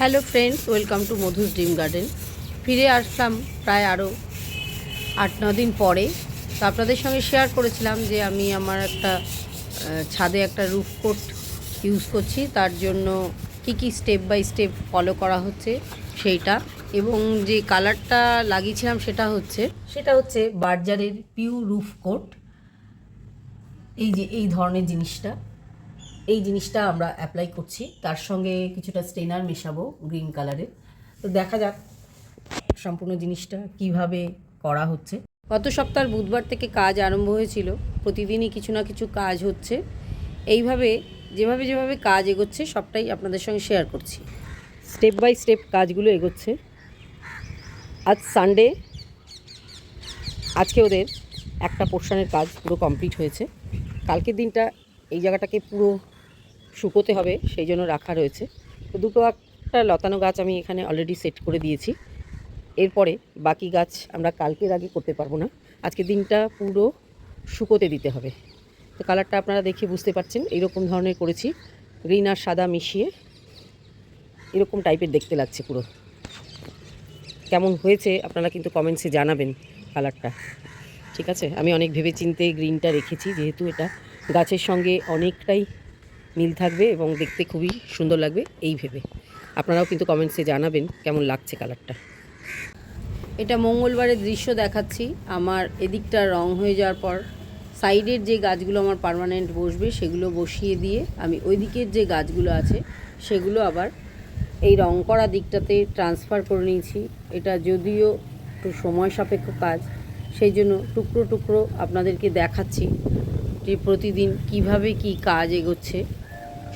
Hello friends, welcome to Madhu's dream garden. ফিরে আসলাম প্রায় আরও আট, ন দিন পরে। তো আপনাদের সঙ্গে শেয়ার করেছিলাম যে আমি আমার একটা ছাদে একটা রুফ কোট ইউজ করছি। তার জন্য কি কি স্টেপ বাই স্টেপ ফলো করা হচ্ছে সেইটা। এবং যে কালারটা লাগিয়েছিলাম সেটা হচ্ছে সেটা হচ্ছে বার্জারের পিউ রুফ কোট এই যে, এই ধরনের জিনিসটা। এই জিনিসটা আমরা অ্যাপ্লাই করছি। তার সঙ্গে কিছুটা স্টেনার মেশাবো গ্রিন কালারের তো দেখা যাক সম্পূর্ণ জিনিসটা কীভাবে করা হচ্ছে। গত সপ্তাহের বুধবার থেকে কাজ আরম্ভ হয়েছিল। প্রতিদিনই কিছু না কিছু কাজ হচ্ছে। এইভাবে, যেভাবে যেভাবে কাজ এগোচ্ছে, সবটাই আপনাদের সঙ্গে শেয়ার করছি। স্টেপ বাই স্টেপ কাজগুলো এগোচ্ছে। আজ সানডে আজকে ওদের একটা পোর্শনের কাজ পুরো কমপ্লিট হয়েছে। কালকের দিনটা এই জায়গাটাকে পুরো শুকোতে হবে, সেই জন্য রাখা রয়েছে। তো দুটো একটা লতানো গাছ আমি এখানে অলরেডি সেট করে দিয়েছি। এরপরে বাকি গাছ আমরা কালকের আগে করতে পারব না। আজকে দিনটা পুরো শুকোতে দিতে হবে। তো কালারটা আপনারা দেখে বুঝতে পারছেন এইরকম ধরনের করেছি। গ্রিন আর সাদা মিশিয়ে এরকম টাইপের দেখতে লাগছে পুরো। কেমন হয়েছে আপনারা কিন্তু কমেন্টসে জানাবেন কালারটা। ঠিক আছে? আমি অনেক ভেবে চিনতে গ্রিনটা রেখেছি, যেহেতু এটা গাছের সঙ্গে অনেকটাই মিল থাকবে এবং দেখতে খুবই সুন্দর লাগবে এই ভেবে। আপনারাও কিন্তু কমেন্টসে জানাবেন কেমন লাগছে কালারটা এটা মঙ্গলবারের দৃশ্য দেখাচ্ছি। আমার এদিকটা রং হয়ে যাওয়ার পর সাইডের যে গাছগুলো আমার পার্মানেন্ট বসবে সেগুলো বসিয়ে দিয়ে আমি ওই দিকের যে গাছগুলো আছে সেগুলো আবার এই রং করা দিকটাতে ট্রান্সফার করে নিয়েছি। এটা যদিও একটু সময় সাপেক্ষ কাজ, সেই জন্য টুকরো টুকরো আপনাদেরকে দেখাচ্ছি যে প্রতিদিন কীভাবে কি কাজ এগোচ্ছে।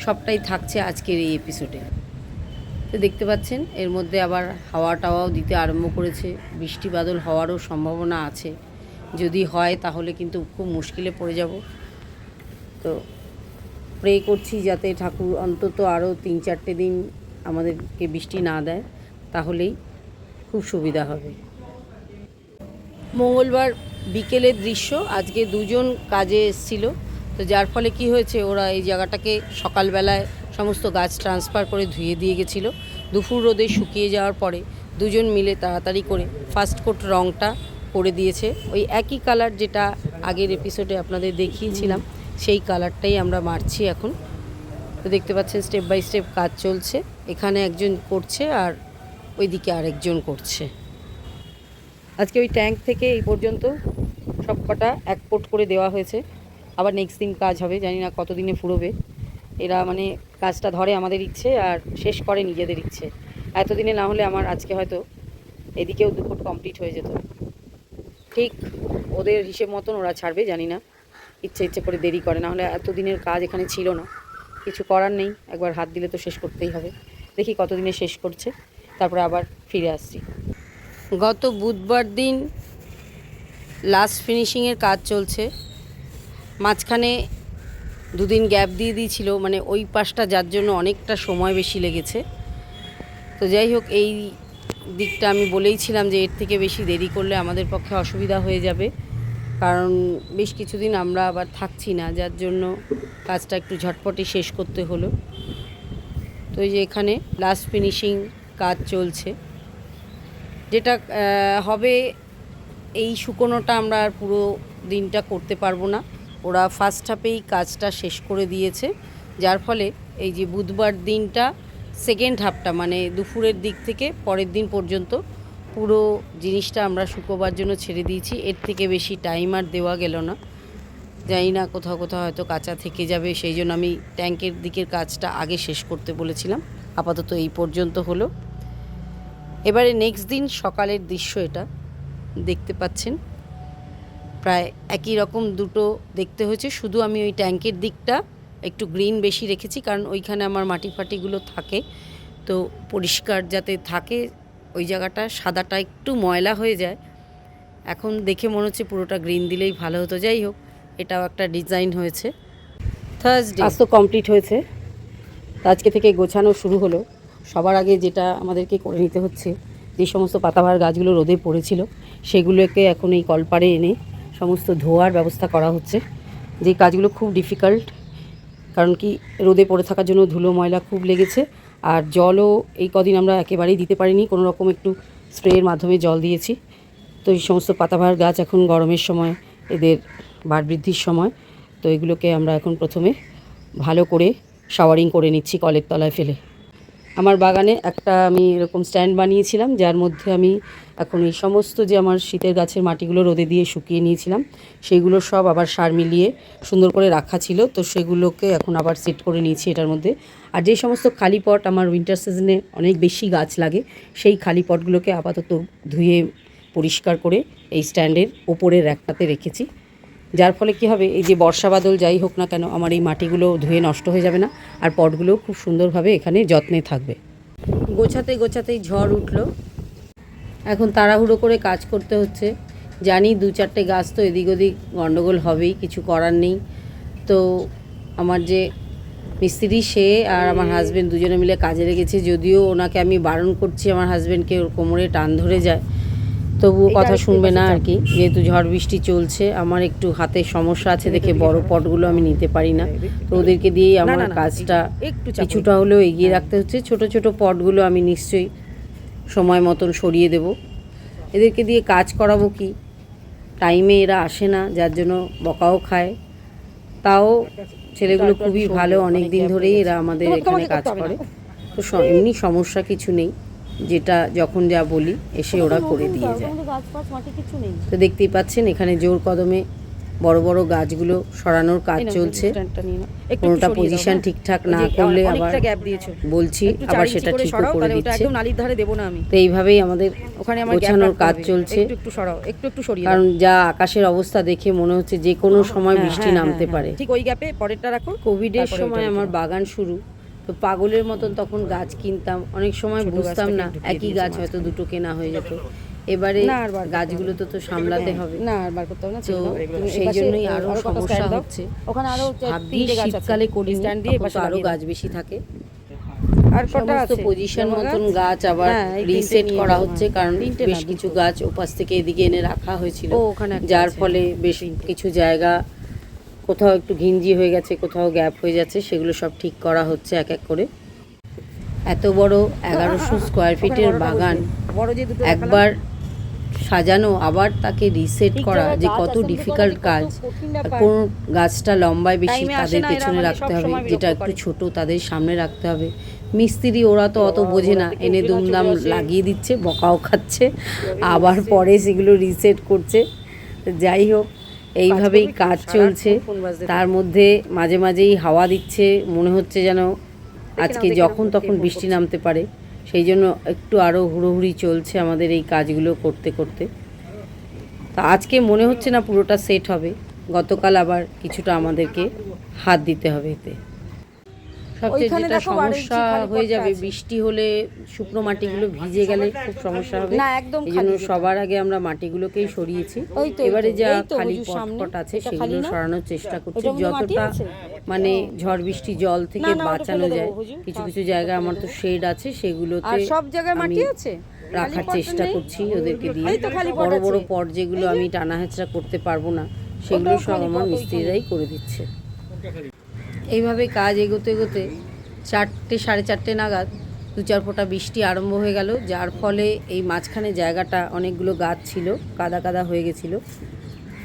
সবটাই থাকছে আজকের এই এপিসোডে তো দেখতে পাচ্ছেন, এর মধ্যে আবার হাওয়া টাওয়াও দিতে আরম্ভ করেছে। বৃষ্টি বাদল হওয়ারও সম্ভাবনা আছে। যদি হয়, তাহলে কিন্তু খুব মুশকিলে পড়ে যাব। তো প্রে করছি যাতে ঠাকুর অন্তত আরও তিন চারটে দিন আমাদেরকে বৃষ্টি না দেয়, তাহলেই খুব সুবিধা হবে। মঙ্গলবার বিকেলের দৃশ্য, আজকে দুজন কাজে এসেছিল। তো যার ফলে কি হয়েছে, ওরা এই জায়গাটাকে সকালবেলায় সমস্ত গাছ ট্রান্সফার করে ধুয়ে দিয়ে গেছিল। দুপুর রোদে শুকিয়ে যাওয়ার পরে দুজন মিলে তাড়াতাড়ি করে ফার্স্ট কোট রঙটা করে দিয়েছে। ওই একই কালার যেটা আগের এপিসোডে আপনাদের দেখিয়েছিলাম, সেই কালারটাই আমরা মারছি এখন। তো দেখতে পাচ্ছেন স্টেপ বাই স্টেপ কাজ চলছে। এখানে একজন করছে আর ওইদিকে আরেকজন করছে। আজকে ওই ট্যাঙ্ক থেকে এই পর্যন্ত সব কটা এক কোট করে দেওয়া হয়েছে। আবার নেক্সট দিন কাজ হবে, জানি না কতদিনে ফুরোবে। এরা মানে কাজটা ধরে আমাদের ইচ্ছে আর শেষ করে নিজেদের ইচ্ছে। এতদিনে না হলে আমার আজকে হয়তো এদিকেও দু কোট কমপ্লিট হয়ে যেত। ঠিক ওদের হিসেব মতন ওরা ছাড়বে, জানি না। ইচ্ছে ইচ্ছে করে দেরি করে, না হলে এতদিনের কাজ এখানে ছিল না। কিছু করার নেই, একবার হাত দিলে তো শেষ করতেই হবে। দেখি কতদিনে শেষ করছে, তারপরে আবার ফিরে আসছি। গত বুধবার দিন লাস্ট ফিনিশিংয়ের কাজ চলছে। মাঝখানে দুদিন গ্যাপ দিয়ে দিয়েছিল মানে ওই পাশটা যার জন্য অনেকটা সময় বেশি লেগেছে। তো যাই হোক, এই দিকটা আমি বলেইছিলাম যে এর থেকে বেশি দেরি করলে আমাদের পক্ষে অসুবিধা হয়ে যাবে। কারণ বেশ কিছুদিন আমরা আবার থাকছি না, যার জন্য কাজটা একটু ঝটপটে শেষ করতে হলো। তো এই যে এখানে লাস্ট ফিনিশিং কাজ চলছে। যেটা হবে এই শুকোনোটা আমরা আর পুরো দিনটা করতে পারব না। ওরা ফার্স্ট হাফেই কাজটা শেষ করে দিয়েছে, যার ফলে এই যে বুধবার দিনটা সেকেন্ড হাফটা মানে দুপুরের দিক থেকে পরের দিন পর্যন্ত পুরো জিনিসটা আমরা শুকোবার জন্য ছেড়ে দিয়েছি। এর থেকে বেশি টাইম আর দেওয়া গেল না। জানি না কোথাও কোথাও হয়তো কাঁচা থেকে যাবে, সেই জন্য আমি ট্যাঙ্কের দিকের কাজটা আগে শেষ করতে বলেছিলাম। আপাতত এই পর্যন্ত হলো। এবারে নেক্সট দিন সকালের দৃশ্য এটা, দেখতে পাচ্ছেন। প্রায় একই রকম দুটো দেখতে হয়েছে। শুধু আমি ওই ট্যাঙ্কের দিকটা একটু গ্রিন বেশি রেখেছি, কারণ ওইখানে আমার মাটি ফাটিগুলো থাকে। তো পরিষ্কার যাতে থাকে, ওই জায়গাটা সাদাটা একটু ময়লা হয়ে যায়। এখন দেখে মনে হচ্ছে পুরোটা গ্রিন দিলেই ভালো হতো। যাই হোক, এটাও একটা ডিজাইন হয়েছে। থার্সডে আজ তো কমপ্লিট হয়েছে। আজকে থেকে গোছানো শুরু হলো। সবার আগে যেটা আমাদেরকে করে নিতে হচ্ছে, যে সমস্ত পাতাবাহার গাছগুলো রোদে পড়েছিল, সেগুলোকে এখন এই কলপারে এনে সমস্ত ধোয়ার ব্যবস্থা করা হচ্ছে। যে কাজগুলো খুব ডিফিকাল্ট কারণ কি রোদে পড়ে থাকার জন্য ধুলো, ময়লা খুব লেগেছে, আর জলও এই কদিন আমরা একেবারেই দিতে পারিনি, কোনো রকম একটু স্প্রের মাধ্যমে জল দিয়েছি। তো এই সমস্ত পাতাবাহার গাছ এখন গরমের সময়, এদের বাড় বৃদ্ধির সময়, তো এগুলোকে আমরা এখন প্রথমে ভালো করে শাওয়ারিং করে নিচ্ছি কলের তলায় ফেলে। আমার বাগানে একটা আমি এরকম স্ট্যান্ড বানিয়েছিলাম, যার মধ্যে আমি এখন এই সমস্ত যে আমার শীতের গাছের মাটিগুলো রোদে দিয়ে শুকিয়ে নিয়েছিলাম, সেগুলো সব আবার সার মিলিয়ে সুন্দর করে রাখা ছিল। তো সেগুলোকে এখন আবার সেট করে নিয়েছি এটার মধ্যে। আর যে সমস্ত খালি পট আমার উইন্টার সিজনে অনেক বেশি গাছ লাগে, সেই খালি পটগুলোকে আপাতত ধুয়ে পরিষ্কার করে এই স্ট্যান্ডের ওপরের র্যাকটাতে রেখেছি। যার ফলে কি হবে, এই যে বর্ষা বাদল যাই হোক না কেন, আমার এই মাটিগুলো ধুয়ে নষ্ট হয়ে যাবে না, আর পটগুলোও খুব সুন্দরভাবে এখানে যত্নে থাকবে। গোছাতে গোছাতেই ঝড় উঠল। এখন তাড়াহুড়ো করে কাজ করতে হচ্ছে। জানি দু চারটে গাছ তো এদিক ওদিক গণ্ডগোল হবেই, কিছু করার নেই। তো আমার যে মিস্ত্রি সে আর আমার হাজব্যান্ড দুজনে মিলে কাজে লেগেছে, যদিও ওনাকে আমি বারণ করছি আমার হাজব্যান্ডকে ওর কোমরে টান ধরে যায়। তবুও কথা শুনবে না আর কি। যেহেতু ঝড় বৃষ্টি চলছে আমার একটু হাতে সমস্যা আছে দেখে বড় পটগুলো আমি নিতে পারি না। তো ওদেরকে দিয়েই আমার কাজটা একটু কিছুটা হলেও এগিয়ে রাখতে হচ্ছে। ছোট ছোট পটগুলো আমি নিশ্চয়ই সময় মতন সরিয়ে দেব। এদেরকে দিয়ে কাজ করাবো কি? টাইমে এরা আসে না যার জন্য বকাও খায়। তাও ছেলেগুলো খুবই ভালো অনেক দিন ধরেই এরা আমাদের এখানে কাজ করে। তো এমনি সমস্যা কিছু নেই। যেটা যখন যা বলি এসে ওরা করে দিয়ে যায়। তো দেখতেই পাচ্ছেন এখানে জোর কদমে বড় বড় গাছগুলো সরানোর কাজ চলছে। কোনোটা পজিশন ঠিকঠাক না করলে আবার বলছি আবার সেটা সরাও, করে দিচ্ছে। তো এইভাবেই আমাদের ওখানে গোছানোর কাজ চলছে। কারণ যা আকাশের অবস্থা দেখে মনে হচ্ছে যে কোনো সময় হ্যাঁ, বৃষ্টি হ্যাঁ, নামতে হ্যাঁ, পারে। ঠিক ওই গ্যাপে পরেরটা রাখো কোভিডের সময় আমার বাগান শুরু। তো পাগলের মতন তখন গাছ কিনতাম। অনেক সময় বুঝতাম না একই গাছ হয়তো দুটো কেনা হয়ে যেত। এবারে গাছগুলো তো তো সামলাতে হবে। না আর বার করতে হবে না তো সেই জন্যই আরও সমস্যা হচ্ছে। ওখানে আরও তিনটে গাছ আছে। শীতকালে করি stand দিয়ে আরও গাছ বেশি থাকে। আর কটা আছে? পজিশন মতন গাছ? আবার হ্যাঁ, রিসেট করা হচ্ছে হ্যাঁ। কারণ বেশ কিছু গাছ ওপাশ থেকে এদিকে এনে রাখা হয়েছিল। যার ফলে বেশ কিছু জায়গা কোথাও একটু ঘিঞ্জি হয়ে গেছে কোথাও গ্যাপ হয়ে যাচ্ছে সেগুলো সব ঠিক করা হচ্ছে এক এক করে। এত বড় এগারোশো স্কোয়ার ফিটের বাগান একবার সাজানো আবার তাকে রিসেট করা যে কত ডিফিকাল্ট কাজ। কোন গাছটা লম্বায় বেশি তাদের পেছনে মানে রাখতে হবে যেটা একটু ছোট তাদের সামনে রাখতে হবে। মিস্ত্রি ওরা তো অত বোঝে না এনে দুমদাম লাগিয়ে দিচ্ছে বকাও খাচ্ছে আবার পরে সেগুলো রিসেট করছে। যাই হোক এইভাবেই কাজ চলছে। তার মধ্যে মাঝে মাঝেই হাওয়া দিচ্ছে মনে হচ্ছে যেন আজকে যখন তখন বৃষ্টি নামতে পারে। সেই জন্য একটু আরও হুড়োহুড়ি চলছে আমাদের এই কাজগুলো করতে করতে। তা আজকে মনে হচ্ছে না পুরোটা সেট হবে। গতকাল আবার কিছুটা আমাদেরকে হাত দিতে হবে এতে। সবচেয়ে যেটা সমস্যা হয়ে যাবে বৃষ্টি হলে শুকনো মাটিগুলো ভিজে গেলে খুব সমস্যা হবে। না, একদম এই জন্য সবার আগে আমরা মাটিগুলোকেই সরিয়েছি। এবারে যা খালি বুঝু পট সামনে। পট আছে সেগুলো সরানোর চেষ্টা করছি। যতটা মানে ঝড় বৃষ্টি জল থেকে বাঁচানো যায়। কিছু কিছু জায়গায় আমার তো শেড আছে সেগুলোতে সব জায়গায় মাটি আছে? রাখার চেষ্টা করছি ওদেরকে দিয়ে। বড় বড় পট যেগুলো আমি টানা হেঁচড়া করতে পারব না সেগুলো সব আমার মিস্ত্রিরাই করে দিচ্ছে। এইভাবে কাজ এগোতে এগোতে চারটে, সাড়ে চারটে নাগাদ দু চার ফোঁটা বৃষ্টি আরম্ভ হয়ে গেল, যার ফলে এই মাঝখানে জায়গাটা অনেকগুলো গাছ ছিল, কাদা কাদা হয়ে গেছিল।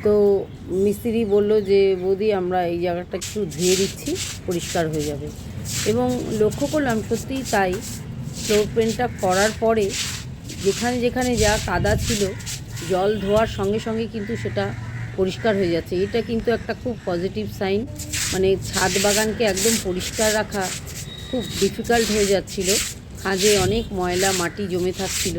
তো মিস্ত্রি বলল যে, বৌদি, আমরা এই জায়গাটা একটু ধুয়ে দিচ্ছি, পরিষ্কার হয়ে যাবে। এবং লক্ষ্য করলাম সত্যিই তাই। ফ্লোর পেন্টটা করার পরে যেখানে যেখানে যা কাদা ছিল, জল ধোয়ার সঙ্গে সঙ্গে কিন্তু সেটা পরিষ্কার হয়ে যাচ্ছে। এটা কিন্তু একটা খুব পজিটিভ সাইন। মানে ছাদ বাগানকে একদম পরিষ্কার রাখা খুব ডিফিকাল্ট হয়ে যাচ্ছিল। খাঁজে অনেক ময়লা, মাটি জমে থাকছিল।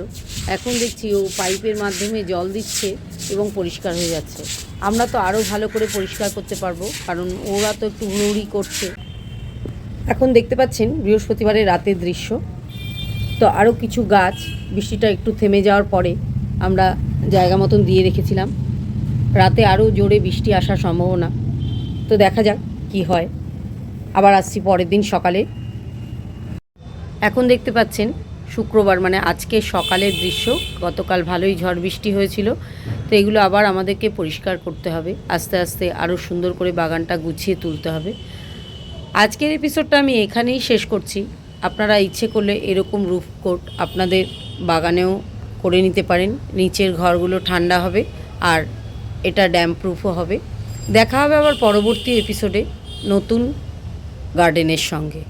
এখন দেখছি ও পাইপের মাধ্যমে জল দিচ্ছে এবং পরিষ্কার হয়ে যাচ্ছে। আমরা তো আরও ভালো করে পরিষ্কার করতে পারব, কারণ ওরা তো একটু হুড়ুড়ি করছে। এখন দেখতে পাচ্ছেন বৃহস্পতিবারের রাতের দৃশ্য। তো আরও কিছু গাছ, বৃষ্টিটা একটু থেমে যাওয়ার পরে আমরা জায়গা মতন দিয়ে রেখেছিলাম। রাতে আরও জোরে বৃষ্টি আসার সম্ভাবনা। তো দেখা যাক কি হয়। আবার আসছি পরের দিন সকালে। এখন দেখতে পাচ্ছেন, শুক্রবার মানে আজকে সকালের দৃশ্য। গতকাল ভালোই ঝড় বৃষ্টি হয়েছিল, তো এগুলো আবার আমাদেরকে পরিষ্কার করতে হবে। আস্তে আস্তে আরও সুন্দর করে বাগানটা গুছিয়ে তুলতে হবে। আজকের এপিসোডটা আমি এখানেই শেষ করছি। আপনারা ইচ্ছে করলে এরকম রুফ কোট আপনাদের বাগানেও করে নিতে পারেন। নিচের ঘরগুলো ঠান্ডা হবে আর এটা ড্যাম প্রুফও হবে। দেখা হবে আবার পরবর্তী এপিসোডে নতুন গার্ডেনের সঙ্গে।